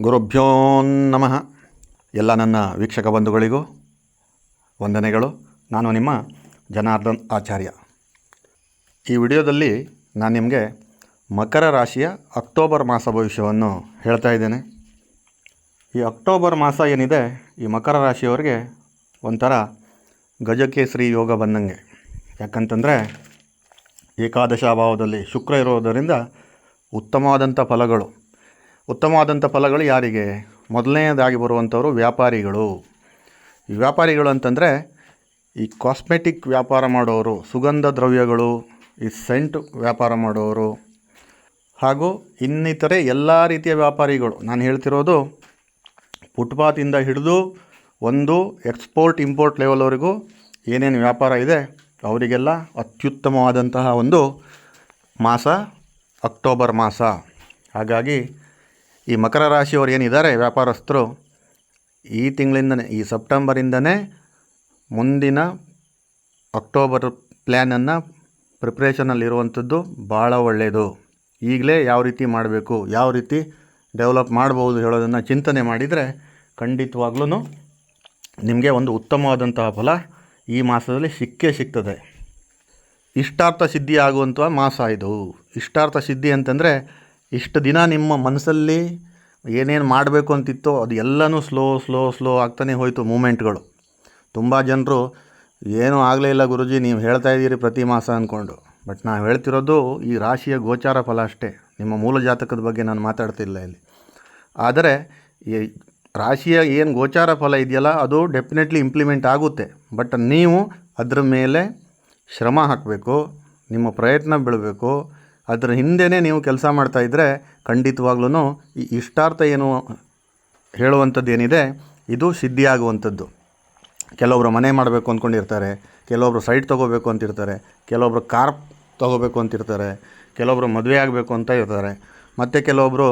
ಗುರುಭ್ಯೋ ನಮಃ. ಎಲ್ಲ ನನ್ನ ವೀಕ್ಷಕ ಬಂಧುಗಳಿಗೂ ವಂದನೆಗಳು. ನಾನು ನಿಮ್ಮ ಜನಾರ್ದನ್ ಆಚಾರ್ಯ. ಈ ವಿಡಿಯೋದಲ್ಲಿ ನಾನು ನಿಮಗೆ ಮಕರ ರಾಶಿಯ ಅಕ್ಟೋಬರ್ ಮಾಸ ಭವಿಷ್ಯವನ್ನು ಹೇಳ್ತಾ ಇದ್ದೇನೆ. ಈ ಅಕ್ಟೋಬರ್ ಮಾಸ ಏನಿದೆ, ಈ ಮಕರ ರಾಶಿಯವರಿಗೆ ಒಂಥರ ಗಜಕೇಸರಿ ಯೋಗ ಬಂದಂಗೆ. ಯಾಕಂತಂದರೆ, ಏಕಾದಶ ಭಾವದಲ್ಲಿ ಶುಕ್ರ ಇರೋದರಿಂದ ಉತ್ತಮವಾದಂಥ ಫಲಗಳು. ಉತ್ತಮವಾದಂಥ ಫಲಗಳು ಯಾರಿಗೆ? ಮೊದಲನೆಯದಾಗಿ ಬರುವಂಥವರು ವ್ಯಾಪಾರಿಗಳು. ಈ ವ್ಯಾಪಾರಿಗಳು ಅಂತಂದರೆ, ಈ ಕಾಸ್ಮೆಟಿಕ್ ವ್ಯಾಪಾರ ಮಾಡೋರು, ಸುಗಂಧ ದ್ರವ್ಯಗಳು, ಈ ಸೆಂಟ್ ವ್ಯಾಪಾರ ಮಾಡೋರು, ಹಾಗೂ ಇನ್ನಿತರೆ ಎಲ್ಲ ರೀತಿಯ ವ್ಯಾಪಾರಿಗಳು. ನಾನು ಹೇಳ್ತಿರೋದು, ಫುಟ್ಪಾತಿಂದ ಹಿಡಿದು ಒಂದು ಎಕ್ಸ್ಪೋರ್ಟ್, ಇಂಪೋರ್ಟ್ ಲೆವೆಲ್ವರೆಗೂ ಏನೇನು ವ್ಯಾಪಾರ ಇದೆ, ಅವರಿಗೆಲ್ಲ ಅತ್ಯುತ್ತಮವಾದಂತಹ ಒಂದು ಮಾಸ, ಅಕ್ಟೋಬರ್ ಮಾಸ. ಹಾಗಾಗಿ ಈ ಮಕರ ರಾಶಿಯವರು ಏನಿದ್ದಾರೆ? ವ್ಯಾಪಾರಸ್ಥರು. ಈ ತಿಂಗಳಿಂದನೇ, ಈ ಸೆಪ್ಟೆಂಬರಿಂದನೇ ಮುಂದಿನ ಅಕ್ಟೋಬರ್ ಪ್ಲ್ಯಾನನ್ನು ಪ್ರಿಪ್ರೇಷನಲ್ಲಿರುವಂಥದ್ದು ಭಾಳ ಒಳ್ಳೆಯದು. ಈಗಲೇ ಯಾವ ರೀತಿ ಮಾಡಬೇಕು, ಯಾವ ರೀತಿ ಡೆವಲಪ್ ಮಾಡ್ಬೋದು ಹೇಳೋದನ್ನು ಚಿಂತನೆ ಮಾಡಿದರೆ ಖಂಡಿತವಾಗ್ಲೂ ನಿಮಗೆ ಒಂದು ಉತ್ತಮವಾದಂತಹ ಫಲ ಈ ಮಾಸದಲ್ಲಿ ಸಿಕ್ಕೇ ಸಿಗ್ತದೆ. ಇಷ್ಟಾರ್ಥ ಸಿದ್ಧಿ ಆಗುವಂಥ ಮಾಸ ಇದು. ಇಷ್ಟಾರ್ಥ ಸಿದ್ಧಿ ಅಂತಂದರೆ ಇಷ್ಟು ದಿನ ನಿಮ್ಮ ಮನಸ್ಸಲ್ಲಿ ಏನೇನು ಮಾಡಬೇಕು ಅಂತಿತ್ತೋ ಅದು ಎಲ್ಲನೂ ಸ್ಲೋ ಸ್ಲೋ ಸ್ಲೋ ಆಗ್ತಾನೆ ಹೋಯಿತು ಮೂಮೆಂಟ್ಗಳು. ತುಂಬ ಜನರು, ಏನೂ ಆಗಲೇ ಇಲ್ಲ ಗುರುಜಿ, ನೀವು ಹೇಳ್ತಾ ಇದ್ದೀರಿ ಪ್ರತಿ ಮಾಸ ಅಂದ್ಕೊಂಡು. ಬಟ್ ನಾವು ಹೇಳ್ತಿರೋದು ಈ ರಾಶಿಯ ಗೋಚಾರ ಫಲ ಅಷ್ಟೇ. ನಿಮ್ಮ ಮೂಲ ಜಾತಕದ ಬಗ್ಗೆ ನಾನು ಮಾತಾಡ್ತಿಲ್ಲ ಇಲ್ಲಿ. ಆದರೆ ಈ ರಾಶಿಯ ಏನು ಗೋಚಾರ ಫಲ ಇದೆಯಲ್ಲ, ಅದು ಡೆಫಿನೆಟ್ಲಿ ಇಂಪ್ಲಿಮೆಂಟ್ ಆಗುತ್ತೆ. ಬಟ್ ನೀವು ಅದ್ರ ಮೇಲೆ ಶ್ರಮ ಹಾಕಬೇಕು, ನಿಮ್ಮ ಪ್ರಯತ್ನ ಬೀಳಬೇಕು ಅದರ ಹಿಂದೆಯೇ ನೀವು ಕೆಲಸ ಮಾಡ್ತಾಯಿದ್ರೆ ಖಂಡಿತವಾಗ್ಲೂ ಈ ಇಷ್ಟಾರ್ಥ ಏನು ಹೇಳುವಂಥದ್ದು ಏನಿದೆ ಇದು ಸಿದ್ಧಿಯಾಗುವಂಥದ್ದು. ಕೆಲವೊಬ್ಬರು ಮನೆ ಮಾಡಬೇಕು ಅಂದ್ಕೊಂಡಿರ್ತಾರೆ ಕೆಲವೊಬ್ಬರು ಸೈಟ್ ತೊಗೋಬೇಕು ಅಂತಿರ್ತಾರೆ ಕೆಲವೊಬ್ಬರು ಕಾರ್ ತೊಗೋಬೇಕು ಅಂತಿರ್ತಾರೆ ಕೆಲವೊಬ್ಬರು ಮದುವೆ ಆಗಬೇಕು ಅಂತ ಇರ್ತಾರೆ. ಮತ್ತು ಕೆಲವೊಬ್ಬರು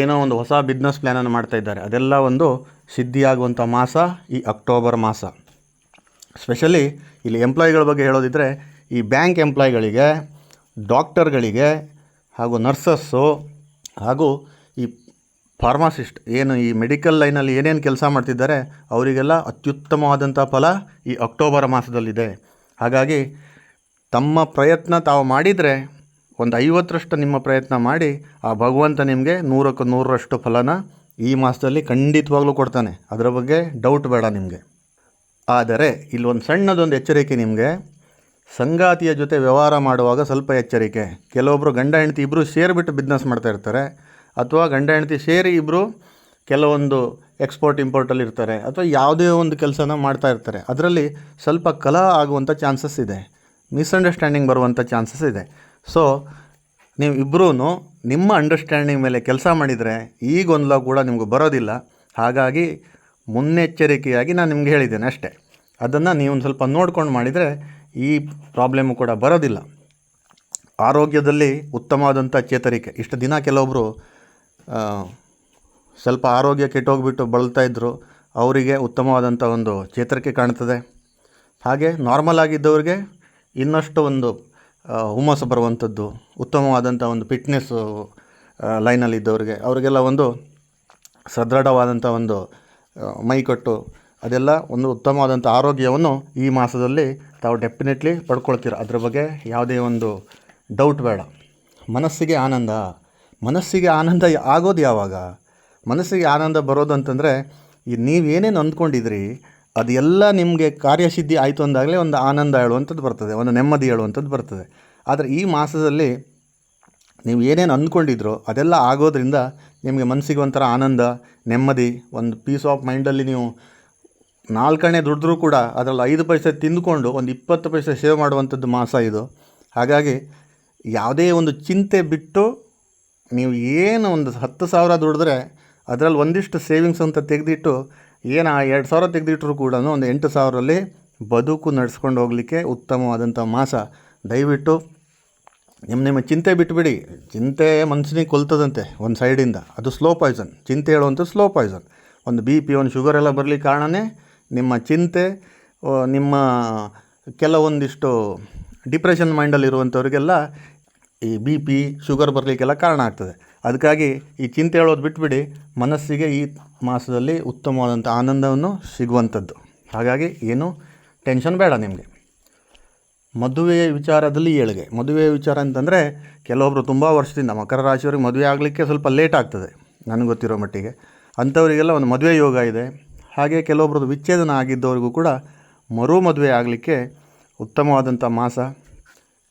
ಏನೋ ಒಂದು ಹೊಸ ಬಿಸ್ನೆಸ್ ಪ್ಲ್ಯಾನನ್ನು ಮಾಡ್ತಾ ಇದ್ದಾರೆ. ಅದೆಲ್ಲ ಒಂದು ಸಿದ್ಧಿಯಾಗುವಂಥ ಮಾಸ ಈ ಅಕ್ಟೋಬರ್ ಮಾಸ. ಸ್ಪೆಷಲಿ ಇಲ್ಲಿ ಎಂಪ್ಲಾಯಿಗಳ ಬಗ್ಗೆ ಹೇಳೋದಿದ್ದರೆ ಈ ಬ್ಯಾಂಕ್ ಎಂಪ್ಲಾಯಿಗಳಿಗೆ ಡಾಕ್ಟರ್ಗಳಿಗೆ ಹಾಗೂ ನರ್ಸಸ್ಸು ಹಾಗೂ ಈ ಫಾರ್ಮಾಸಿಸ್ಟ್ ಏನು ಈ ಮೆಡಿಕಲ್ ಲೈನಲ್ಲಿ ಏನೇನು ಕೆಲಸ ಮಾಡ್ತಿದ್ದಾರೆ, ಅವರಿಗೆಲ್ಲ ಅತ್ಯುತ್ತಮವಾದಂಥ ಫಲ ಈ ಅಕ್ಟೋಬರ್ ಮಾಸದಲ್ಲಿದೆ. ಹಾಗಾಗಿ ತಮ್ಮ ಪ್ರಯತ್ನ ತಾವು ಮಾಡಿದರೆ, ಒಂದು ಐವತ್ತರಷ್ಟು ನಿಮ್ಮ ಪ್ರಯತ್ನ ಮಾಡಿ, ಆ ಭಗವಂತ ನಿಮಗೆ ನೂರಕ್ಕೆ ನೂರರಷ್ಟು ಫಲನ ಈ ಮಾಸದಲ್ಲಿ ಖಂಡಿತವಾಗ್ಲೂ ಕೊಡ್ತಾನೆ. ಅದರ ಬಗ್ಗೆ ಡೌಟ್ ಬೇಡ ನಿಮಗೆ. ಆದರೆ, ಇಲ್ಲೊಂದು ಸಣ್ಣದೊಂದು ಎಚ್ಚರಿಕೆ ನಿಮಗೆ. ಸಂಗಾತಿಯ ಜೊತೆ ವ್ಯವಹಾರ ಮಾಡುವಾಗ ಸ್ವಲ್ಪ ಎಚ್ಚರಿಕೆ. ಕೆಲವೊಬ್ಬರು ಗಂಡ ಹೆಂಡತಿ ಇಬ್ಬರು ಸೇರಿಬಿಟ್ಟು ಬಿಸ್ನೆಸ್ ಮಾಡ್ತಾಯಿರ್ತಾರೆ ಅಥವಾ ಗಂಡ ಹೆಂಡತಿ ಸೇರಿ ಇಬ್ಬರು ಕೆಲವೊಂದು ಎಕ್ಸ್ಪೋರ್ಟ್ ಇಂಪೋರ್ಟಲ್ಲಿ ಇರ್ತಾರೆ. ಅಥವಾ ಯಾವುದೇ ಒಂದು ಕೆಲಸನ ಮಾಡ್ತಾ ಇರ್ತಾರೆ. ಅದರಲ್ಲಿ ಸ್ವಲ್ಪ ಕಲಾ ಆಗುವಂಥ ಚಾನ್ಸಸ್ ಇದೆ. ಮಿಸ್ಅಂಡರ್ಸ್ಟ್ಯಾಂಡಿಂಗ್ ಬರುವಂಥ ಚಾನ್ಸಸ್ ಇದೆ. ಸೊ ನೀವು ಇಬ್ಬರೂ ನಿಮ್ಮ ಅಂಡರ್ಸ್ಟ್ಯಾಂಡಿಂಗ್ ಮೇಲೆ ಕೆಲಸ ಮಾಡಿದರೆ ಈಗೊಂದಲ ಗೊಂದಲ ಕೂಡ ನಿಮಗೆ ಬರೋದಿಲ್ಲ. ಹಾಗಾಗಿ ಮುನ್ನೆಚ್ಚರಿಕೆಯಾಗಿ ನಾನು ನಿಮ್ಗೆ ಹೇಳಿದ್ದೇನೆ ಅಷ್ಟೇ. ಅದನ್ನು ನೀವು ಸ್ವಲ್ಪ ನೋಡ್ಕೊಂಡು ಮಾಡಿದರೆ ಈ ಪ್ರಾಬ್ಲಮ್ಮು ಕೂಡ ಬರೋದಿಲ್ಲ. ಆರೋಗ್ಯದಲ್ಲಿ ಉತ್ತಮವಾದಂಥ ಚೇತರಿಕೆ. ಇಷ್ಟು ದಿನ ಕೆಲವೊಬ್ಬರು ಸ್ವಲ್ಪ ಆರೋಗ್ಯ ಕೆಟ್ಟೋಗ್ಬಿಟ್ಟು ಬಳಲ್ತಾ ಇದ್ದರು ಅವರಿಗೆ ಉತ್ತಮವಾದಂಥ ಒಂದು ಚೇತರಿಕೆ ಕಾಣ್ತದೆ. ಹಾಗೆ ನಾರ್ಮಲ್ ಆಗಿದ್ದವ್ರಿಗೆ ಇನ್ನಷ್ಟು ಒಂದು ಹುಮ್ಮಸ ಬರುವಂಥದ್ದು ಉತ್ತಮವಾದಂಥ ಒಂದು ಫಿಟ್ನೆಸ್ಸು ಲೈನಲ್ಲಿದ್ದವ್ರಿಗೆ ಅವರಿಗೆಲ್ಲ ಒಂದು ಸದೃಢವಾದಂಥ ಒಂದು ಮೈಕಟ್ಟು, ಅದೆಲ್ಲ ಒಂದು ಉತ್ತಮವಾದಂಥ ಆರೋಗ್ಯವನ್ನು ಈ ಮಾಸದಲ್ಲಿ ತಾವು ಡೆಫಿನೆಟ್ಲಿ ಪಡ್ಕೊಳ್ತೀರ. ಅದ್ರ ಬಗ್ಗೆ ಯಾವುದೇ ಒಂದು ಡೌಟ್ ಬೇಡ. ಮನಸ್ಸಿಗೆ ಆನಂದ. ಮನಸ್ಸಿಗೆ ಆನಂದ ಆಗೋದು ಯಾವಾಗ? ಮನಸ್ಸಿಗೆ ಆನಂದ ಬರೋದು ಅಂತಂದರೆ, ಈ ನೀವೇನೇನು ಅಂದ್ಕೊಂಡಿದ್ರಿ, ಅದೆಲ್ಲ ನಿಮಗೆ ಕಾರ್ಯಸಿದ್ಧಿ ಆಯಿತು ಅಂದಾಗಲೇ ಒಂದು ಆನಂದ ಹೇಳುವಂಥದ್ದು ಬರ್ತದೆ, ಒಂದು ನೆಮ್ಮದಿ ಹೇಳುವಂಥದ್ದು ಬರ್ತದೆ. ಆದರೆ ಈ ಮಾಸದಲ್ಲಿ ನೀವು ಏನೇನು ಅಂದ್ಕೊಂಡಿದ್ರೋ, ಅದೆಲ್ಲ ಆಗೋದ್ರಿಂದ ನಿಮಗೆ ಮನಸ್ಸಿಗೆ ಒಂಥರ ಆನಂದ, ನೆಮ್ಮದಿ, ಒಂದು ಪೀಸ್ ಆಫ್ ಮೈಂಡಲ್ಲಿ ನೀವು ನಾಲ್ಕನೇ ದುಡಿದ್ರೂ ಕೂಡ ಅದರಲ್ಲಿ ಐದು ಪೈಸೆ ತಿಂದುಕೊಂಡು ಒಂದು ಇಪ್ಪತ್ತು ಪೈಸೆ ಸೇವ್ ಮಾಡುವಂಥದ್ದು ಮಾಸ ಇದು. ಹಾಗಾಗಿ ಯಾವುದೇ ಒಂದು ಚಿಂತೆ ಬಿಟ್ಟು ನೀವು ಏನು ಒಂದು ಹತ್ತು ಸಾವಿರ ದುಡಿದ್ರೆ ಅದರಲ್ಲಿ ಒಂದಿಷ್ಟು ಸೇವಿಂಗ್ಸ್ ಅಂತ ತೆಗೆದಿಟ್ಟು ಏನು ಆ ಎರಡು ಸಾವಿರ ತೆಗೆದಿಟ್ಟರು ಕೂಡ ಒಂದು ಎಂಟು ಸಾವಿರಲ್ಲಿ ಬದುಕು ನಡೆಸ್ಕೊಂಡು ಹೋಗಲಿಕ್ಕೆ ಉತ್ತಮವಾದಂಥ ಮಾಸ. ದಯವಿಟ್ಟು ನಿಮ್ಮ ನಿಮ್ಮ ಚಿಂತೆ ಬಿಟ್ಬಿಡಿ. ಚಿಂತೆ ಮನಸ್ಸಿನಿಗೆ ಕೊಲ್ತದಂತೆ ಒಂದು ಸೈಡಿಂದ ಅದು ಸ್ಲೋ ಪಾಯ್ಸನ್ ಚಿಂತೆ ಹೇಳುವಂಥ ಸ್ಲೋ ಪಾಯ್ಸನ್ ಒಂದು ಬಿ ಪಿ ಒಂದು ಶುಗರ್ ಎಲ್ಲ ಬರಲಿಕ್ಕೆ ಕಾರಣನೇ ನಿಮ್ಮ ಚಿಂತೆ ನಿಮ್ಮ ಕೆಲವೊಂದಿಷ್ಟು ಡಿಪ್ರೆಷನ್ ಮೈಂಡಲ್ಲಿರುವಂಥವ್ರಿಗೆಲ್ಲ ಈ ಬಿ ಪಿ ಶುಗರ್ ಬರಲಿಕ್ಕೆಲ್ಲ ಕಾರಣ ಆಗ್ತದೆ. ಅದಕ್ಕಾಗಿ ಈ ಚಿಂತೆ ಹೇಳೋದು ಬಿಟ್ಬಿಡಿ, ಮನಸ್ಸಿಗೆ ಈ ಮಾಸದಲ್ಲಿ ಉತ್ತಮವಾದಂಥ ಆನಂದವನ್ನು ಸಿಗುವಂಥದ್ದು ಹಾಗಾಗಿ ಏನು ಟೆನ್ಷನ್ ಬೇಡ ನಿಮಗೆ. ಮದುವೆಯ ವಿಚಾರದಲ್ಲಿ ಏಳಿಗೆ. ಮದುವೆಯ ವಿಚಾರ ಅಂತಂದರೆ ಕೆಲವೊಬ್ಬರು ತುಂಬ ವರ್ಷದಿಂದ ಮಕರ ರಾಶಿಯವ್ರಿಗೆ ಮದುವೆ ಆಗಲಿಕ್ಕೆ ಸ್ವಲ್ಪ ಲೇಟ್ ಆಗ್ತದೆ, ನನಗೆ ಗೊತ್ತಿರೋ ಮಟ್ಟಿಗೆ. ಅಂಥವರಿಗೆಲ್ಲ ಒಂದು ಮದುವೆ ಯೋಗ ಇದೆ. ಹಾಗೆ ಕೆಲವೊಬ್ಬರದ್ದು ವಿಚ್ಛೇದನ ಆಗಿದ್ದವರಿಗೂ ಕೂಡ ಮರು ಮದುವೆ ಆಗಲಿಕ್ಕೆ ಉತ್ತಮವಾದಂಥ ಮಾಸ.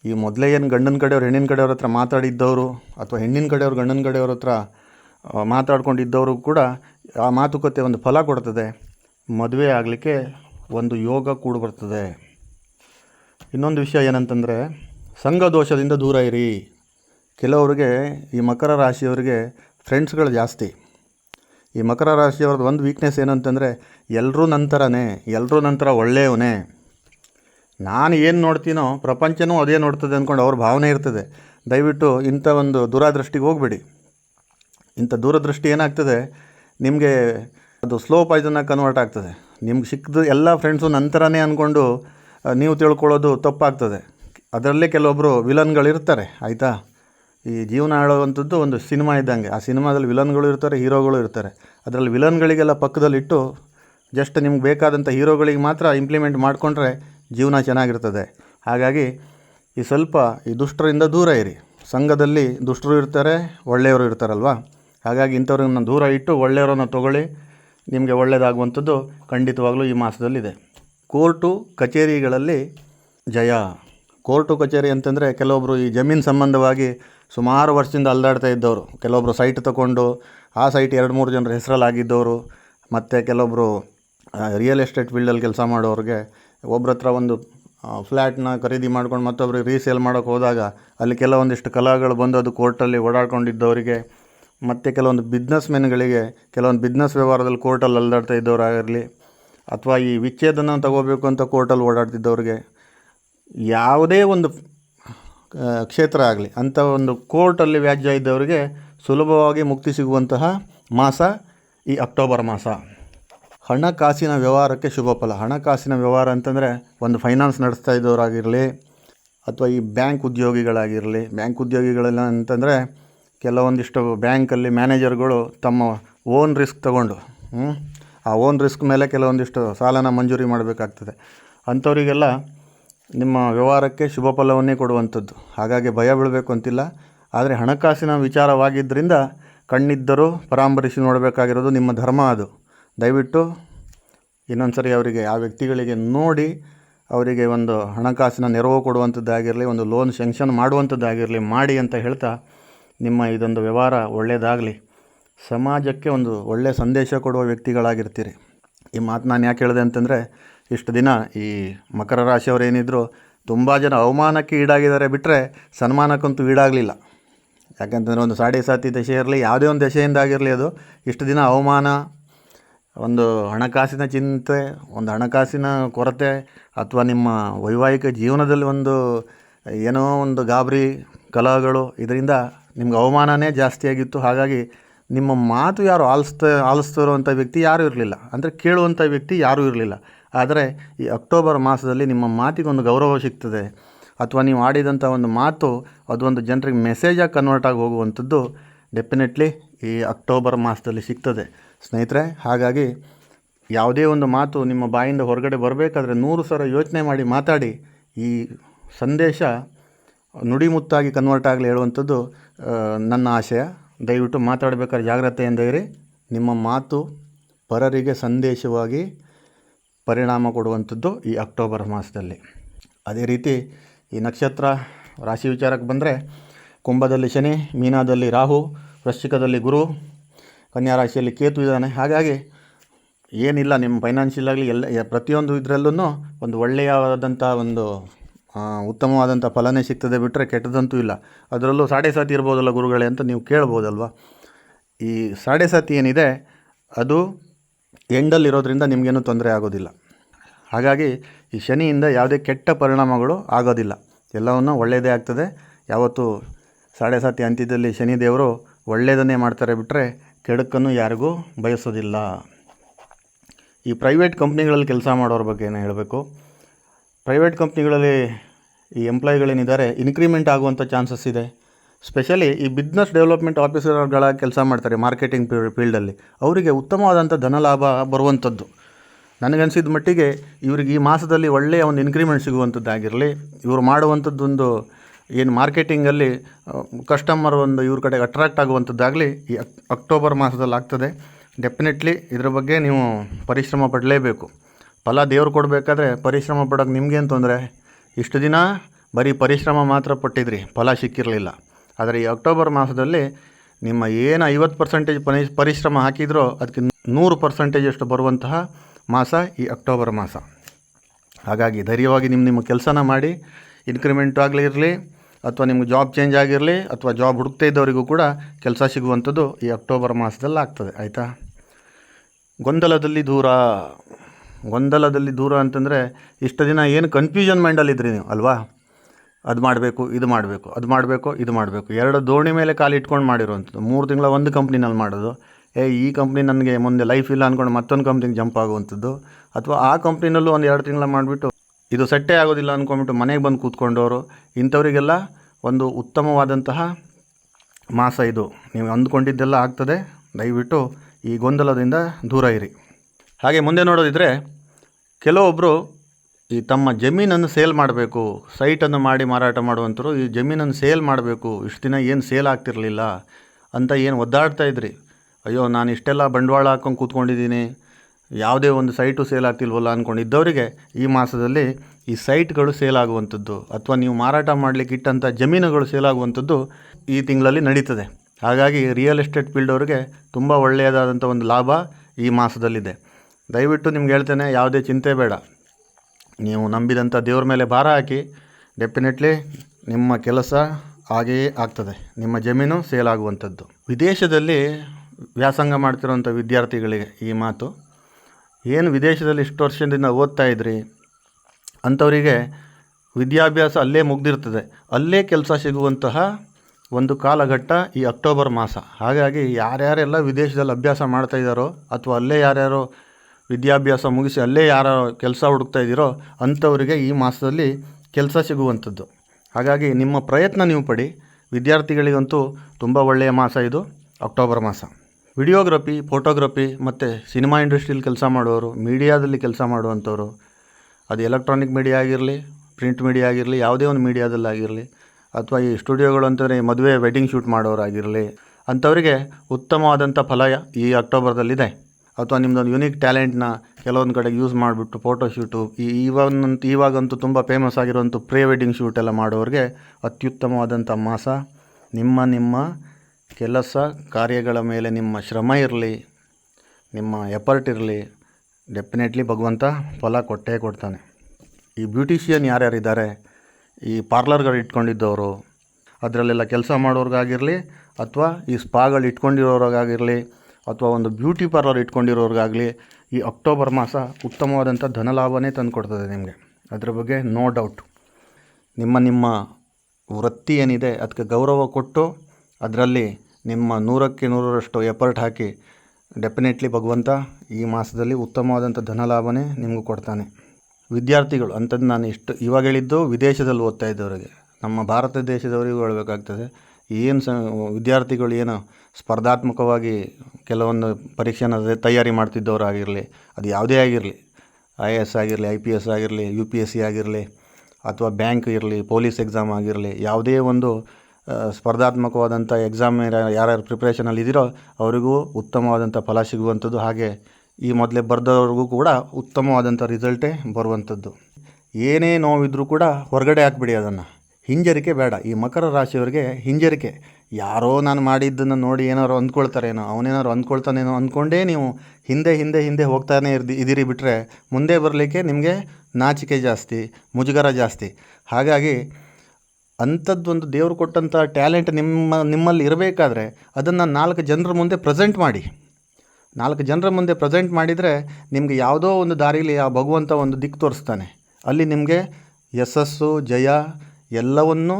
ಈ ಮೊದಲೇ ಏನು ಗಂಡನ ಕಡೆಯವ್ರು, ಹೆಣ್ಣಿನ ಕಡೆಯವ್ರ ಹತ್ರ ಮಾತಾಡಿದ್ದವರು ಅಥವಾ ಹೆಣ್ಣಿನ ಕಡೆಯವ್ರು, ಗಂಡನ ಕಡೆಯವ್ರ ಹತ್ರ ಮಾತಾಡ್ಕೊಂಡಿದ್ದವರು ಕೂಡ ಆ ಮಾತುಕತೆ ಒಂದು ಫಲ ಕೊಡ್ತದೆ. ಮದುವೆ ಆಗಲಿಕ್ಕೆ ಒಂದು ಯೋಗ ಕೂಡ ಬರ್ತದೆ. ಇನ್ನೊಂದು ವಿಷಯ ಏನಂತಂದರೆ, ಸಂಘ ದೋಷದಿಂದ ದೂರ ಇರಿ. ಕೆಲವರಿಗೆ ಈ ಮಕರ ರಾಶಿಯವರಿಗೆ ಫ್ರೆಂಡ್ಸ್ಗಳು ಜಾಸ್ತಿ. ಈ ಮಕರ ರಾಶಿಯವ್ರದ್ದು ಒಂದು ವೀಕ್ನೆಸ್ ಏನಂತಂದರೆ ಎಲ್ಲರೂ ನಂತರನೇ ಎಲ್ಲರೂ ನಂತರ ಒಳ್ಳೆಯವನೇ. ನಾನು ಏನು ನೋಡ್ತೀನೋ, ಪ್ರಪಂಚನೂ ಅದೇ ನೋಡ್ತದೆ ಅಂದ್ಕೊಂಡು ಅವ್ರ ಭಾವನೆ ಇರ್ತದೆ. ದಯವಿಟ್ಟು ಇಂಥ ಒಂದು ದೂರದೃಷ್ಟಿಗೆ ಹೋಗಬೇಡಿ. ಇಂಥ ದೂರದೃಷ್ಟಿ ಏನಾಗ್ತದೆ, ನಿಮಗೆ ಅದು ಸ್ಲೋ ಪಾಯ್ಸನ್ನಾಗಿ ಕನ್ವರ್ಟ್ ಆಗ್ತದೆ. ನಿಮ್ಗೆ ಸಿಕ್ಕಿದ ಎಲ್ಲ ಫ್ರೆಂಡ್ಸು ನಂತರನೇ ಅಂದ್ಕೊಂಡು ನೀವು ತಿಳ್ಕೊಳ್ಳೋದು ತಪ್ಪಾಗ್ತದೆ. ಅದರಲ್ಲೇ ಕೆಲವೊಬ್ಬರು ವಿಲನ್ಗಳಿರ್ತಾರೆ ಆಯಿತಾ? ಈ ಜೀವನ ಆಡುವಂಥದ್ದು ಒಂದು ಸಿನಿಮಾ ಇದ್ದಂಗೆ. ಆ ಸಿನಿಮಾದಲ್ಲಿ ವಿಲನ್ಗಳು ಇರ್ತಾರೆ, ಹೀರೋಗಳು ಇರ್ತಾರೆ. ಅದರಲ್ಲಿ ವಿಲನ್ಗಳಿಗೆಲ್ಲ ಪಕ್ಕದಲ್ಲಿಟ್ಟು ಜಸ್ಟ್ ನಿಮ್ಗೆ ಬೇಕಾದಂಥ ಹೀರೋಗಳಿಗೆ ಮಾತ್ರ ಇಂಪ್ಲಿಮೆಂಟ್ ಮಾಡಿಕೊಂಡ್ರೆ ಜೀವನ ಚೆನ್ನಾಗಿರ್ತದೆ. ಹಾಗಾಗಿ ಈ ಸ್ವಲ್ಪ ಈ ದುಷ್ಟರಿಂದ ದೂರ ಇರಿ. ಸಂಘದಲ್ಲಿ ದುಷ್ಟರು ಇರ್ತಾರೆ, ಒಳ್ಳೆಯವರು ಇರ್ತಾರಲ್ವ? ಹಾಗಾಗಿ ಇಂಥವ್ರನ್ನ ದೂರ ಇಟ್ಟು ಒಳ್ಳೆಯವರನ್ನು ತಗೊಳ್ಳಿ. ನಿಮಗೆ ಒಳ್ಳೆಯದಾಗುವಂಥದ್ದು ಖಂಡಿತವಾಗಲೂ ಈ ಮಾಸದಲ್ಲಿದೆ. ಕೋರ್ಟು, ಕಚೇರಿಗಳಲ್ಲಿ ಜಯ. ಕೋರ್ಟು ಕಚೇರಿ ಅಂತಂದರೆ ಕೆಲವೊಬ್ಬರು ಈ ಜಮೀನು ಸಂಬಂಧವಾಗಿ ಸುಮಾರು ವರ್ಷದಿಂದ ಅಲ್ದಾಡ್ತಾ ಇದ್ದವರು. ಕೆಲವೊಬ್ಬರು ಸೈಟ್ ತಗೊಂಡು ಆ ಸೈಟ್ ಎರಡು ಮೂರು ಜನರ ಹೆಸರಲ್ಲಿ ಆಗಿದ್ದವರು ಮತ್ತು ಕೆಲವೊಬ್ಬರು ರಿಯಲ್ ಎಸ್ಟೇಟ್ ಫೀಲ್ಡಲ್ಲಿ ಕೆಲಸ ಮಾಡೋರಿಗೆ ಒಬ್ಬರ ಹತ್ರ ಒಂದು ಫ್ಲ್ಯಾಟ್ನ ಖರೀದಿ ಮಾಡ್ಕೊಂಡು ಮತ್ತೊಬ್ರಿಗೆ ರೀಸೇಲ್ ಮಾಡೋಕ್ಕೆ ಹೋದಾಗ ಅಲ್ಲಿ ಕೆಲವೊಂದಿಷ್ಟು ಕಲಾಗಳು ಬಂದು ಅದು ಕೋರ್ಟಲ್ಲಿ ಓಡಾಡ್ಕೊಂಡಿದ್ದವರಿಗೆ. ಮತ್ತು ಕೆಲವೊಂದು ಬಿಸ್ನೆಸ್ ಮೆನ್ಗಳಿಗೆ ಕೆಲವೊಂದು ಬಿಸ್ನೆಸ್ ವ್ಯವಹಾರದಲ್ಲಿ ಕೋರ್ಟಲ್ಲಿ ಅಲ್ದಾಡ್ತಾ ಇದ್ದವರಾಗಿರಲಿ. ಅಥವಾ ಈ ವಿಚ್ಛೇದನ ತಗೋಬೇಕು ಅಂತ ಕೋರ್ಟಲ್ಲಿ ಓಡಾಡ್ತಿದ್ದವ್ರಿಗೆ. ಯಾವುದೇ ಒಂದು ಕ್ಷೇತ್ರ ಆಗಲಿ, ಅಂಥ ಒಂದು ಕೋರ್ಟಲ್ಲಿ ವ್ಯಾಜ್ಯ ಇದ್ದವರಿಗೆ ಸುಲಭವಾಗಿ ಮುಕ್ತಿ ಸಿಗುವಂತಹ ಮಾಸ ಈ ಅಕ್ಟೋಬರ್ ಮಾಸ. ಹಣಕಾಸಿನ ವ್ಯವಹಾರಕ್ಕೆ ಶುಭ ಫಲ. ಹಣಕಾಸಿನ ವ್ಯವಹಾರ ಅಂತಂದರೆ ಒಂದು ಫೈನಾನ್ಸ್ ನಡೆಸ್ತಾ ಇದ್ದವರಾಗಿರಲಿ, ಅಥವಾ ಈ ಬ್ಯಾಂಕ್ ಉದ್ಯೋಗಿಗಳಾಗಿರಲಿ, ಬ್ಯಾಂಕ್ ಉದ್ಯೋಗಿಗಳೆಲ್ಲ ಅಂತಂದರೆ ಕೆಲವೊಂದಿಷ್ಟು ಬ್ಯಾಂಕಲ್ಲಿ ಮ್ಯಾನೇಜರ್ಗಳು ತಮ್ಮ ಓನ್ ರಿಸ್ಕ್ ತಗೊಂಡು ಆ ಓನ್ ರಿಸ್ಕ್ ಮೇಲೆ ಕೆಲವೊಂದಿಷ್ಟು ಸಾಲನ ಮಂಜೂರಿ ಮಾಡಬೇಕಾಗ್ತದೆ. ಅಂಥವರಿಗೆಲ್ಲ ನಿಮ್ಮ ವ್ಯವಹಾರಕ್ಕೆ ಶುಭ ಫಲವನ್ನೇ ಕೊಡುವಂಥದ್ದು. ಹಾಗಾಗಿ ಭಯ ಬೀಳಬೇಕು ಅಂತಿಲ್ಲ. ಆದರೆ ಹಣಕಾಸಿನ ವಿಚಾರವಾಗಿದ್ದರಿಂದ ಕಣ್ಣಿದ್ದರೂ ಪರಾಮರಿಸಿ ನೋಡಬೇಕಾಗಿರೋದು ನಿಮ್ಮ ಧರ್ಮ ಅದು. ದಯವಿಟ್ಟು ಇನ್ನೊಂದು ಸರಿ ಅವರಿಗೆ, ಆ ವ್ಯಕ್ತಿಗಳಿಗೆ ನೋಡಿ ಅವರಿಗೆ ಒಂದು ಹಣಕಾಸಿನ ನೆರವು ಕೊಡುವಂಥದ್ದಾಗಿರಲಿ, ಒಂದು ಲೋನ್ ಶೆಂಕ್ಷನ್ ಮಾಡುವಂಥದ್ದಾಗಿರಲಿ, ಮಾಡಿ ಅಂತ ಹೇಳ್ತಾ ನಿಮ್ಮ ಇದೊಂದು ವ್ಯವಹಾರ ಒಳ್ಳೆಯದಾಗಲಿ ಸಮಾಜಕ್ಕೆ ಒಂದು ಒಳ್ಳೆಯ ಸಂದೇಶ ಕೊಡುವ ವ್ಯಕ್ತಿಗಳಾಗಿರ್ತೀರಿ. ಈ ಮಾತು ನಾನು ಯಾಕೆ ಹೇಳಿದೆ ಅಂತಂದರೆ ಇಷ್ಟು ದಿನ ಈ ಮಕರ ರಾಶಿಯವರು ಏನಿದ್ರು ತುಂಬ ಜನ ಅವಮಾನಕ್ಕೆ ಈಡಾಗಿದ್ದಾರೆ ಬಿಟ್ಟರೆ ಸನ್ಮಾನಕ್ಕಂತೂ ಈಡಾಗಲಿಲ್ಲ. ಯಾಕಂತಂದರೆ ಒಂದು ಸಾಡೆ ಸಾತಿ ದಶೆ ಇರಲಿ, ಯಾವುದೇ ಒಂದು ದಶೆಯಿಂದ ಆಗಿರಲಿ ಅದು ಇಷ್ಟು ದಿನ ಅವಮಾನ, ಒಂದು ಹಣಕಾಸಿನ ಚಿಂತೆ, ಒಂದು ಹಣಕಾಸಿನ ಕೊರತೆ ಅಥವಾ ನಿಮ್ಮ ವೈವಾಹಿಕ ಜೀವನದಲ್ಲಿ ಒಂದು ಏನೋ ಒಂದು ಗಾಬರಿ, ಕಲಹಗಳು, ಇದರಿಂದ ನಿಮ್ಗೆ ಅವಮಾನನೇ ಜಾಸ್ತಿಯಾಗಿತ್ತು. ಹಾಗಾಗಿ ನಿಮ್ಮ ಮಾತು ಯಾರು ಆಲಿಸ್ತಾ ಆಲಿಸ್ತಿರುವಂಥ ವ್ಯಕ್ತಿ ಯಾರೂ ಇರಲಿಲ್ಲ. ಅಂದರೆ ಕೇಳುವಂಥ ವ್ಯಕ್ತಿ ಯಾರೂ ಇರಲಿಲ್ಲ. ಆದರೆ ಈ ಅಕ್ಟೋಬರ್ ಮಾಸದಲ್ಲಿ ನಿಮ್ಮ ಮಾತಿಗೊಂದು ಗೌರವ ಸಿಗ್ತದೆ. ಅಥವಾ ನೀವು ಆಡಿದಂಥ ಒಂದು ಮಾತು ಅದೊಂದು ಜನರಿಗೆ ಮೆಸೇಜಾಗಿ ಕನ್ವರ್ಟ್ ಆಗಿ ಹೋಗುವಂಥದ್ದು ಡೆಫಿನೆಟ್ಲಿ ಈ ಅಕ್ಟೋಬರ್ ಮಾಸದಲ್ಲಿ ಸಿಗ್ತದೆ. ಸ್ನೇಹಿತರೆ, ಹಾಗಾಗಿ ಯಾವುದೇ ಒಂದು ಮಾತು ನಿಮ್ಮ ಬಾಯಿಂದ ಹೊರಗಡೆ ಬರಬೇಕಾದ್ರೆ ನೂರು ಸಾವಿರ ಯೋಚನೆ ಮಾಡಿ ಮಾತಾಡಿ. ಈ ಸಂದೇಶ ನುಡಿಮುತ್ತಾಗಿ ಕನ್ವರ್ಟ್ ಆಗಲಿ ಹೇಳುವಂಥದ್ದು ನನ್ನ ಆಶಯ. ದಯವಿಟ್ಟು ಮಾತಾಡಬೇಕಾದ್ರೆ ಜಾಗ್ರತೆಯಿಂದ ಇರಿ ನಿಮ್ಮ ಮಾತು ಪರರಿಗೆ ಸಂದೇಶವಾಗಿ ಪರಿಣಾಮ ಕೊಡುವಂಥದ್ದು ಈ ಅಕ್ಟೋಬರ್ ಮಾಸದಲ್ಲಿ. ಅದೇ ರೀತಿ ಈ ನಕ್ಷತ್ರ ರಾಶಿ ವಿಚಾರಕ್ಕೆ ಬಂದರೆ ಕುಂಭದಲ್ಲಿ ಶನಿ, ಮೀನಾದಲ್ಲಿ ರಾಹು, ವೃಶ್ಚಿಕದಲ್ಲಿ ಗುರು, ಕನ್ಯಾ ರಾಶಿಯಲ್ಲಿ ಕೇತು ಇದ್ದಾನೆ. ಹಾಗಾಗಿ ಏನಿಲ್ಲ, ನಿಮ್ಮ ಫೈನಾನ್ಷಿಯಲ್ ಆಗಲಿ, ಎಲ್ಲ ಪ್ರತಿಯೊಂದು ಇದರಲ್ಲೂ ಒಂದು ಒಳ್ಳೆಯವಾದಂಥ ಒಂದು ಉತ್ತಮವಾದಂಥ ಫಲನೇ ಸಿಗ್ತದೆ ಬಿಟ್ಟರೆ ಕೆಟ್ಟದಂತೂ ಇಲ್ಲ. ಅದರಲ್ಲೂ ಸಾಡೆ ಸಾತಿ ಇರ್ಬೋದಲ್ಲ ಗುರುಗಳೇ ಅಂತ ನೀವು ಕೇಳ್ಬೋದಲ್ವ? ಈ ಸಾಡೆ ಸಾತಿ ಏನಿದೆ, ಅದು ಎಂಡಲ್ಲಿರೋದ್ರಿಂದ ನಿಮಗೇನು ತೊಂದರೆ ಆಗೋದಿಲ್ಲ. ಹಾಗಾಗಿ ಈ ಶನಿಯಿಂದ ಯಾವುದೇ ಕೆಟ್ಟ ಪರಿಣಾಮಗಳು ಆಗೋದಿಲ್ಲ. ಎಲ್ಲವನ್ನು ಒಳ್ಳೆಯದೇ ಆಗ್ತದೆ. ಯಾವತ್ತು ಸಾಡೆ ಸಾತಿ ಅಂತ್ಯದಲ್ಲಿ ಶನಿ ದೇವರು ಒಳ್ಳೆಯದನ್ನೇ ಮಾಡ್ತಾರೆ ಬಿಟ್ಟರೆ ಕೆಡುಕನ್ನು ಯಾರಿಗೂ ಬಯಸೋದಿಲ್ಲ. ಈ ಪ್ರೈವೇಟ್ ಕಂಪ್ನಿಗಳಲ್ಲಿ ಕೆಲಸ ಮಾಡೋರ ಬಗ್ಗೆ ಏನು ಹೇಳಬೇಕು. ಪ್ರೈವೇಟ್ ಕಂಪ್ನಿಗಳಲ್ಲಿ ಈ ಎಂಪ್ಲಾಯ್ಗಳೇನಿದ್ದಾರೆ, ಇನ್ಕ್ರಿಮೆಂಟ್ ಆಗುವಂಥ ಚಾನ್ಸಸ್ ಇದೆ. ಸ್ಪೆಷಲಿ ಈ ಬಿಸ್ನೆಸ್ ಡೆವಲಪ್ಮೆಂಟ್ ಆಫೀಸರ್ಗಳ ಕೆಲಸ ಮಾಡ್ತಾರೆ ಮಾರ್ಕೆಟಿಂಗ್ ಫೀಲ್ಡಲ್ಲಿ ಅವರಿಗೆ ಉತ್ತಮವಾದಂಥ ಧನಲಾಭ ಬರುವಂಥದ್ದು ನನಗನ್ಸಿದ ಮಟ್ಟಿಗೆ ಇವ್ರಿಗೆ ಈ ಮಾಸದಲ್ಲಿ ಒಳ್ಳೆಯ ಒಂದು ಇನ್ಕ್ರಿಮೆಂಟ್ ಸಿಗುವಂಥದ್ದಾಗಿರಲಿ ಇವರು ಮಾಡುವಂಥದ್ದೊಂದು ಏನು ಮಾರ್ಕೆಟಿಂಗಲ್ಲಿ ಕಸ್ಟಮರ್ ಒಂದು ಇವ್ರ ಕಡೆ ಅಟ್ರಾಕ್ಟ್ ಆಗುವಂಥದ್ದಾಗಲಿ ಈ ಅಕ್ ಅಕ್ಟೋಬರ್ ಮಾಸದಲ್ಲಿ ಆಗ್ತದೆ. ಡೆಫಿನೆಟ್ಲಿ ಇದ್ರ ಬಗ್ಗೆ ನೀವು ಪರಿಶ್ರಮ ಪಡಲೇಬೇಕು. ಫಲ ದೇವ್ರು ಕೊಡಬೇಕಾದ್ರೆ ಪರಿಶ್ರಮ ಪಡೋಕ್ಕೆ ನಿಮಗೇನು ತೊಂದರೆ? ಇಷ್ಟು ದಿನ ಬರೀ ಪರಿಶ್ರಮ ಮಾತ್ರ ಪಟ್ಟಿದ್ರಿ, ಫಲ ಸಿಕ್ಕಿರಲಿಲ್ಲ. ಆದರೆ ಈ ಅಕ್ಟೋಬರ್ ಮಾಸದಲ್ಲಿ ನಿಮ್ಮ ಏನು ಐವತ್ತು ಪರ್ಸೆಂಟೇಜ್ ಪನಿ ಪರಿಶ್ರಮ ಹಾಕಿದ್ರೋ ಅದಕ್ಕೆ ನೂರು ಪರ್ಸೆಂಟೇಜ್ ಅಷ್ಟು ಬರುವಂತಹ ಮಾಸ ಈ ಅಕ್ಟೋಬರ್ ಮಾಸ. ಹಾಗಾಗಿ ಧೈರ್ಯವಾಗಿ ನಿಮ್ಮ ನಿಮ್ಮ ಕೆಲಸನ ಮಾಡಿ ಇನ್ಕ್ರಿಮೆಂಟ್ ಆಗಲಿ ಇರಲಿ, ಅಥವಾ ನಿಮ್ಗೆ ಜಾಬ್ ಚೇಂಜ್ ಆಗಿರಲಿ, ಅಥವಾ ಜಾಬ್ ಹುಡುಕ್ತಾ ಇದ್ದವರಿಗೂ ಕೂಡ ಕೆಲಸ ಸಿಗುವಂಥದ್ದು ಈ ಅಕ್ಟೋಬರ್ ಮಾಸದಲ್ಲಿ ಆಗ್ತದೆ. ಆಯಿತಾ? ಗೊಂದಲದಲ್ಲಿ ದೂರ. ಗೊಂದಲದಲ್ಲಿ ದೂರ ಅಂತಂದರೆ ಇಷ್ಟು ದಿನ ಏನು ಕನ್ಫ್ಯೂಷನ್ ಮೈಂಡಲ್ಲಿದ್ರಿ ನೀವು, ಅಲ್ವಾ? ಅದು ಮಾಡಬೇಕು, ಇದು ಮಾಡಬೇಕು, ಅದು ಮಾಡಬೇಕು, ಇದು ಮಾಡಬೇಕು. ಎರಡು ದೋಣಿ ಮೇಲೆ ಕಾಲು ಇಟ್ಕೊಂಡು ಮಾಡಿರುವಂಥದ್ದು ಮೂರು ತಿಂಗಳ ಒಂದು ಕಂಪ್ನಿನಲ್ಲಿ ಮಾಡೋದು. ಏ, ಈ ಕಂಪ್ನಿ ನನಗೆ ಮುಂದೆ ಲೈಫ್ ಇಲ್ಲ ಅಂದ್ಕೊಂಡು ಮತ್ತೊಂದು ಕಂಪ್ನಿಗೆ ಜಂಪ್ ಆಗುವಂಥದ್ದು. ಅಥವಾ ಆ ಕಂಪ್ನಿನಲ್ಲೂ ಒಂದು ಎರಡು ತಿಂಗಳ ಮಾಡಿಬಿಟ್ಟು ಇದು ಸೆಟ್ಟೇ ಆಗೋದಿಲ್ಲ ಅಂದ್ಕೊಂಡ್ಬಿಟ್ಟು ಮನೆಗೆ ಬಂದು ಕೂತ್ಕೊಂಡವರು. ಇಂಥವರಿಗೆಲ್ಲ ಒಂದು ಉತ್ತಮವಾದಂತಹ ಮಾಸ ಇದು. ನೀವು ಅಂದ್ಕೊಂಡಿದ್ದೆಲ್ಲ ಆಗ್ತದೆ. ದಯವಿಟ್ಟು ಈ ಗೊಂದಲದಿಂದ ದೂರ ಇರಿ. ಹಾಗೆ ಮುಂದೆ ನೋಡೋದಿದ್ರೆ ಕೆಲವೊಬ್ಬರು ಈ ತಮ್ಮ ಜಮೀನನ್ನು ಸೇಲ್ ಮಾಡಬೇಕು, ಸೈಟನ್ನು ಮಾಡಿ ಮಾರಾಟ ಮಾಡುವಂಥರು ಈ ಜಮೀನನ್ನು ಸೇಲ್ ಮಾಡಬೇಕು, ಇಷ್ಟು ದಿನ ಏನು ಸೇಲ್ ಆಗ್ತಿರಲಿಲ್ಲ ಅಂತ ಏನು ಒದ್ದಾಡ್ತಾ ಇದ್ರಿ? ಅಯ್ಯೋ, ನಾನು ಇಷ್ಟೆಲ್ಲ ಬಂಡವಾಳ ಹಾಕೊಂಡು ಕೂತ್ಕೊಂಡಿದ್ದೀನಿ, ಯಾವುದೇ ಒಂದು ಸೈಟು ಸೇಲ್ ಆಗ್ತಿಲ್ವಲ್ಲ ಅಂದ್ಕೊಂಡಿದ್ದವರಿಗೆ ಈ ಮಾಸದಲ್ಲಿ ಈ ಸೈಟ್ಗಳು ಸೇಲ್ ಆಗುವಂಥದ್ದು ಅಥವಾ ನೀವು ಮಾರಾಟ ಮಾಡಲಿಕ್ಕೆ ಇಟ್ಟಂಥ ಜಮೀನುಗಳು ಸೇಲ್ ಆಗುವಂಥದ್ದು ಈ ತಿಂಗಳಲ್ಲಿ ನಡೀತದೆ. ಹಾಗಾಗಿ ರಿಯಲ್ ಎಸ್ಟೇಟ್ ಫೀಲ್ಡವ್ರಿಗೆ ತುಂಬ ಒಳ್ಳೆಯದಾದಂಥ ಒಂದು ಲಾಭ ಈ ಮಾಸದಲ್ಲಿದೆ. ದಯವಿಟ್ಟು ನಿಮ್ಗೆ ಹೇಳ್ತೇನೆ, ಯಾವುದೇ ಚಿಂತೆ ಬೇಡ. ನೀವು ನಂಬಿದಂಥ ದೇವ್ರ ಮೇಲೆ ಭಾರ ಹಾಕಿ ಡೆಫಿನೆಟ್ಲಿ ನಿಮ್ಮ ಕೆಲಸ ಹಾಗೆಯೇ ಆಗ್ತದೆ. ನಿಮ್ಮ ಜಮೀನು ಸೇಲ್ ಆಗುವಂಥದ್ದು. ವಿದೇಶದಲ್ಲಿ ವ್ಯಾಸಂಗ ಮಾಡ್ತಿರುವಂಥ ವಿದ್ಯಾರ್ಥಿಗಳಿಗೆ ಈ ಮಾತು. ಏನು ವಿದೇಶದಲ್ಲಿ ಇಷ್ಟು ವರ್ಷದಿಂದ ಓದ್ತಾ ಇದ್ರಿ? ಅಂಥವರಿಗೆ ವಿದ್ಯಾಭ್ಯಾಸ ಅಲ್ಲೇ ಮುಗ್ದಿರ್ತದೆ. ಅಲ್ಲೇ ಕೆಲಸ ಸಿಗುವಂತಹ ಒಂದು ಕಾಲಘಟ್ಟ ಈ ಅಕ್ಟೋಬರ್ ಮಾಸ. ಹಾಗಾಗಿ ಯಾರ್ಯಾರೆಲ್ಲ ವಿದೇಶದಲ್ಲಿ ಅಭ್ಯಾಸ ಮಾಡ್ತಾಯಿದ್ದಾರೋ ಅಥವಾ ಅಲ್ಲೇ ಯಾರ್ಯಾರೋ ವಿದ್ಯಾಭ್ಯಾಸ ಮುಗಿಸಿ ಅಲ್ಲೇ ಯಾರ ಕೆಲಸ ಹುಡುಕ್ತಾ ಇದ್ದೀರೋ ಅಂಥವರಿಗೆ ಈ ಮಾಸದಲ್ಲಿ ಕೆಲಸ ಸಿಗುವಂಥದ್ದು. ಹಾಗಾಗಿ ನಿಮ್ಮ ಪ್ರಯತ್ನ ನೀವು ಪಡಿ. ವಿದ್ಯಾರ್ಥಿಗಳಿಗಂತೂ ತುಂಬ ಒಳ್ಳೆಯ ಮಾಸ ಇದು, ಅಕ್ಟೋಬರ್ ಮಾಸ. ವಿಡಿಯೋಗ್ರಫಿ, ಫೋಟೋಗ್ರಫಿ ಮತ್ತು ಸಿನಿಮಾ ಇಂಡಸ್ಟ್ರಿಯಲ್ಲಿ ಕೆಲಸ ಮಾಡುವವರು, ಮೀಡಿಯಾದಲ್ಲಿ ಕೆಲಸ ಮಾಡುವಂಥವ್ರು, ಅದು ಎಲೆಕ್ಟ್ರಾನಿಕ್ ಮೀಡಿಯಾ ಆಗಿರಲಿ, ಪ್ರಿಂಟ್ ಮೀಡಿಯಾ ಆಗಿರಲಿ, ಯಾವುದೇ ಒಂದು ಮೀಡಿಯಾದಲ್ಲಾಗಿರಲಿ ಅಥವಾ ಈ ಸ್ಟುಡಿಯೋಗಳು ಅಂತಂದರೆ ಮದುವೆ ವೆಡ್ಡಿಂಗ್ ಶೂಟ್ ಮಾಡೋರಾಗಿರಲಿ ಅಂಥವರಿಗೆ ಉತ್ತಮವಾದಂಥ ಫಲ ಈ ಅಕ್ಟೋಬರ್ದಲ್ಲಿದೆ. ಅಥವಾ ನಿಮ್ಮದೊಂದು ಯುನೀಕ್ ಟ್ಯಾಲೆಂಟ್ನ ಕೆಲವೊಂದು ಕಡೆ ಯೂಸ್ ಮಾಡಿಬಿಟ್ಟು ಫೋಟೋ ಶೂಟು ಈ ಇವಾಗಂತೂ ಇವಾಗಂತೂ ತುಂಬ ಫೇಮಸ್ ಆಗಿರುವಂಥ ಪ್ರೀ ವೆಡ್ಡಿಂಗ್ ಶೂಟ್ ಎಲ್ಲ ಮಾಡೋರಿಗೆ ಅತ್ಯುತ್ತಮವಾದಂಥ ಮಾಸ. ನಿಮ್ಮ ನಿಮ್ಮ ಕೆಲಸ ಕಾರ್ಯಗಳ ಮೇಲೆ ನಿಮ್ಮ ಶ್ರಮ ಇರಲಿ, ನಿಮ್ಮ ಎಫರ್ಟ್ ಇರಲಿ ಡೆಫಿನೆಟ್ಲಿ ಭಗವಂತ ಫಲ ಕೊಟ್ಟೇ ಕೊಡ್ತಾನೆ. ಈ ಬ್ಯೂಟಿಷಿಯನ್ ಯಾರ್ಯಾರಿದ್ದಾರೆ, ಈ ಪಾರ್ಲರ್ಗಳು ಇಟ್ಕೊಂಡಿದ್ದವರು, ಅದರಲ್ಲೆಲ್ಲ ಕೆಲಸ ಮಾಡೋರಿಗಾಗಿರಲಿ, ಅಥವಾ ಈ ಸ್ಪಾಗಳು ಇಟ್ಕೊಂಡಿರೋರಿಗಾಗಿರಲಿ ಅಥವಾ ಒಂದು ಬ್ಯೂಟಿ ಪಾರ್ಲರ್ ಇಟ್ಕೊಂಡಿರೋರಿಗಾಗಲಿ ಈ ಅಕ್ಟೋಬರ್ ಮಾಸ ಉತ್ತಮವಾದಂಥ ಧನಲಾಭನೇ ತಂದುಕೊಡ್ತದೆ ನಿಮಗೆ. ಅದರ ಬಗ್ಗೆ ನೋ ಡೌಟ್ ನಿಮ್ಮ ನಿಮ್ಮ ವೃತ್ತಿ ಏನಿದೆ ಅದಕ್ಕೆ ಗೌರವ ಕೊಟ್ಟು ಅದರಲ್ಲಿ ನಿಮ್ಮ ನೂರಕ್ಕೆ ನೂರರಷ್ಟು ಎಫರ್ಟ್ ಹಾಕಿ ಡೆಫಿನೆಟ್ಲಿ ಭಗವಂತ ಈ ಮಾಸದಲ್ಲಿ ಉತ್ತಮವಾದಂಥ ಧನಲಾಭನೇ ನಿಮಗೂ ಕೊಡ್ತಾನೆ. ವಿದ್ಯಾರ್ಥಿಗಳು, ಅಂಥದ್ದು ನಾನು ಇಷ್ಟು ಇವಾಗ ಹೇಳಿದ್ದು ವಿದೇಶದಲ್ಲಿ ಓದ್ತಾ ಇದ್ದವರಿಗೆ. ನಮ್ಮ ಭಾರತ ದೇಶದವರಿಗೂ ಹೇಳಬೇಕಾಗ್ತದೆ, ಏನು ಸ ವಿದ್ಯಾರ್ಥಿಗಳು ಏನು ಸ್ಪರ್ಧಾತ್ಮಕವಾಗಿ ಕೆಲವೊಂದು ಪರೀಕ್ಷೆನ ತಯಾರಿ ಮಾಡ್ತಿದ್ದವರಾಗಿರಲಿ, ಅದು ಯಾವುದೇ ಆಗಿರಲಿ, ಐ ಎ ಎಸ್ ಆಗಿರಲಿ, ಐ ಪಿ ಎಸ್ ಆಗಿರಲಿ, ಯು ಪಿ ಎಸ್ ಸಿ ಆಗಿರಲಿ, ಅಥವಾ ಬ್ಯಾಂಕ್ ಇರಲಿ, ಪೊಲೀಸ್ ಎಕ್ಸಾಮ್ ಆಗಿರಲಿ, ಯಾವುದೇ ಒಂದು ಸ್ಪರ್ಧಾತ್ಮಕವಾದಂಥ ಎಕ್ಸಾಮ್ ಯಾರ್ಯಾರು ಪ್ರಿಪ್ರೇಷನಲ್ಲಿ ಇದ್ದೀರೋ ಅವರಿಗೂ ಉತ್ತಮವಾದಂಥ ಫಲ ಸಿಗುವಂಥದ್ದು, ಹಾಗೆ ಈ ಮೊದಲೇ ಬರೆದವ್ರಿಗೂ ಕೂಡ ಉತ್ತಮವಾದಂಥ ರಿಸಲ್ಟೇ ಬರುವಂಥದ್ದು. ಏನೇ ನೋವಿದ್ರೂ ಕೂಡ ಹೊರಗಡೆ ಹಾಕ್ಬಿಡಿ ಅದನ್ನು. ಹಿಂಜರಿಕೆ ಬೇಡ. ಈ ಮಕರ ರಾಶಿಯವರಿಗೆ ಹಿಂಜರಿಕೆ. ಯಾರೋ ನಾನು ಮಾಡಿದ್ದನ್ನು ನೋಡಿ ಏನಾದ್ರು ಅಂದ್ಕೊಳ್ತಾರೇನೋ, ಅವನೇನಾರು ಅಂದ್ಕೊಳ್ತಾನೇನೋ ಅಂದ್ಕೊಂಡೇ ನೀವು ಹಿಂದೆ ಹಿಂದೆ ಹಿಂದೆ ಹೋಗ್ತಾನೆ ಇರ್ದಿ ಇದ್ದೀರಿ ಬಿಟ್ಟರೆ ಮುಂದೆ ಬರಲಿಕ್ಕೆ ನಿಮಗೆ ನಾಚಿಕೆ ಜಾಸ್ತಿ, ಮುಜುಗರ ಜಾಸ್ತಿ. ಹಾಗಾಗಿ ಅಂಥದ್ದೊಂದು ದೇವರು ಕೊಟ್ಟಂಥ ಟ್ಯಾಲೆಂಟ್ ನಿಮ್ಮ, ನಿಮ್ಮಲ್ಲಿ ಇರಬೇಕಾದ್ರೆ ಅದನ್ನು ನಾಲ್ಕು ಜನರ ಮುಂದೆ ಪ್ರೆಸೆಂಟ್ ಮಾಡಿ. ನಾಲ್ಕು ಜನರ ಮುಂದೆ ಪ್ರೆಸೆಂಟ್ ಮಾಡಿದರೆ ನಿಮಗೆ ಯಾವುದೋ ಒಂದು ದಾರಿಲಿ ಆ ಭಗವಂತ ಒಂದು ದಿಕ್ಕು ತೋರಿಸ್ತಾನೆ. ಅಲ್ಲಿ ನಿಮಗೆ ಯಶಸ್ಸು, ಜಯ ಎಲ್ಲವನ್ನೂ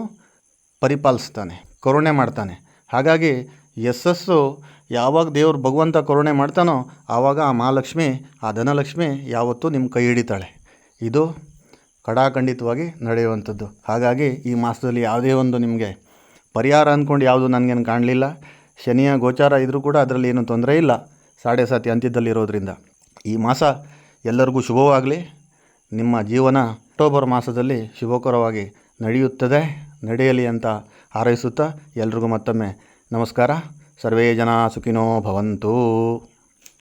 ಪರಿಪಾಲಿಸ್ತಾನೆ. ಕರುಣೆ ಮಾಡ್ತಾನೆ. ಹಾಗಾಗಿ ಯಶಸ್ಸು ಯಾವಾಗ ದೇವ್ರು ಭಗವಂತ ಕರುಣೆ ಮಾಡ್ತಾನೋ ಆವಾಗ ಆ ಮಹಾಲಕ್ಷ್ಮಿ, ಆ ಧನಲಕ್ಷ್ಮಿ ಯಾವತ್ತೂ ನಿಮ್ಮ ಕೈ ಹಿಡಿತಾಳೆ. ಇದು ಕಡಾಖಂಡಿತವಾಗಿ ನಡೆಯುವಂಥದ್ದು. ಹಾಗಾಗಿ ಈ ಮಾಸದಲ್ಲಿ ಯಾವುದೇ ಒಂದು ನಿಮಗೆ ಪರಿಹಾರ ಅಂದ್ಕೊಂಡು ಯಾವುದು ನನಗೇನು ಕಾಣಲಿಲ್ಲ. ಶನಿಯ ಗೋಚಾರ ಇದ್ದರೂ ಕೂಡ ಅದರಲ್ಲಿ ಏನೂ ತೊಂದರೆ ಇಲ್ಲ. ಸಾಡೆ ಸಾತಿ ಅಂತ್ಯದಲ್ಲಿರೋದ್ರಿಂದ. ಈ ಮಾಸ ಎಲ್ಲರಿಗೂ ಶುಭವಾಗಲಿ. ನಿಮ್ಮ ಜೀವನ ಅಕ್ಟೋಬರ್ ಮಾಸದಲ್ಲಿ ಶುಭಕರವಾಗಿ ನಡೆಯುತ್ತದೆ, ನಡೆಯಲಿ ಅಂತ ಹಾರೈಸುತ್ತಾ ಎಲ್ರಿಗೂ ಮತ್ತೊಮ್ಮೆ ನಮಸ್ಕಾರ. ಸರ್ವೇ ಜನ ಸುಖಿನೋ ಭವಂತು.